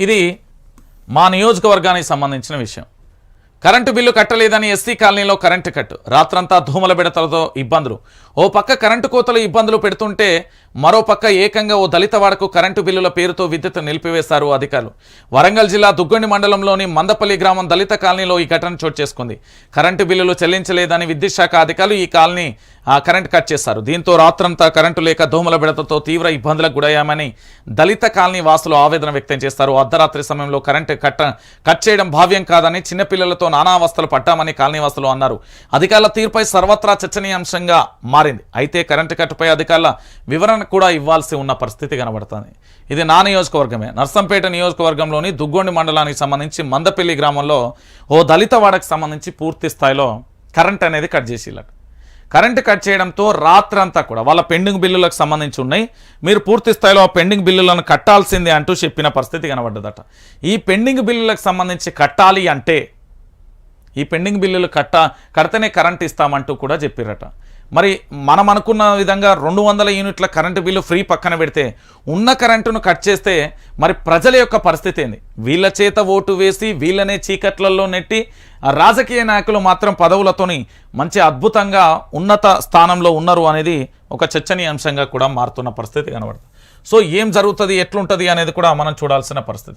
ఇది మా నియోజకవర్గానికి సంబంధించిన విషయం. కరెంటు బిల్లు కట్టలేదని ఎస్సీ కాలనీలో కరెంటు కట్టు. రాత్రంతా ధూమల బిడతలతో ఇబ్బందులు. ఓ పక్క కరెంటు కోతలు ఇబ్బందులు పెడుతుంటే మరోపక్క ఏకంగా ఓ దళిత వాడకు కరెంటు బిల్లుల పేరుతో విద్యుత్ నిలిపివేశారు అధికారులు. వరంగల్ జిల్లా దుగ్గొండి మండలంలోని మందపల్లి గ్రామం దళిత కాలనీలో ఈ ఘటన చోటు చేసుకుంది. కరెంటు బిల్లులు చెల్లించలేదని విద్యుత్ శాఖ అధికారులు ఈ కాలనీ కరెంటు కరెంట్ కట్ చేశారు. దీంతో రాత్రంతా కరెంటు లేక దోమల బిడతతో తీవ్ర ఇబ్బందులకు గురయ్యామని దళిత కాలనీ వాసులు ఆవేదన వ్యక్తం చేస్తారు అర్ధరాత్రి సమయంలో కరెంటు కట్ట కట్ చేయడం భావ్యం కాదని చిన్నపిల్లలతో నానావస్థలు పట్టామని కాలనీ వాసులు అన్నారు. అధికారుల తీరుపై సర్వత్రా చర్చనీయాంశంగా మారింది. అయితే కరెంటు కట్టుపై అధికారుల వివరణ కూడా ఇవ్వాల్సి ఉన్న పరిస్థితి కనబడుతుంది. ఇది నా నియోజకవర్గమే. నర్సంపేట నియోజకవర్గంలోని దుగ్గొండి మండలానికి సంబంధించి మందపల్లి గ్రామంలో ఓ దళిత వాడకు సంబంధించి పూర్తి స్థాయిలో కరెంట్ అనేది కట్ చేసేలాడు కరెంటు కట్ చేయడంతో రాత్రంతా కూడా వాళ్ళ పెండింగ్ బిల్లులకు సంబంధించి ఉన్నాయి. మీరు పూర్తి స్థాయిలో ఆ పెండింగ్ బిల్లులను కట్టాల్సిందే అంటూ చెప్పిన పరిస్థితి కనబడ్డదట. ఈ పెండింగ్ బిల్లులకు సంబంధించి కట్టాలి అంటే ఈ పెండింగ్ బిల్లులు కట్ట కడితేనే కరెంట్ ఇస్తామంటూ కూడా చెప్పిరట మరి మనం అనుకున్న విధంగా రెండు వందల యూనిట్ల కరెంటు బిల్లు ఫ్రీ పక్కన పెడితే ఉన్న కరెంటును కట్ చేస్తే మరి ప్రజల యొక్క పరిస్థితి ఏంది? వీళ్ళ చేత ఓటు వేసి వీళ్ళనే చీకట్లలో నెట్టి రాజకీయ నాయకులు మాత్రం పదవులతోని మంచి అద్భుతంగా ఉన్నత స్థానంలో ఉన్నారు అనేది ఒక చర్చనీయాంశంగా కూడా మారుతున్న పరిస్థితి కనబడుతుంది. సో ఏం జరుగుతుంది ఎట్లుంటుంది అనేది కూడా మనం చూడాల్సిన పరిస్థితి.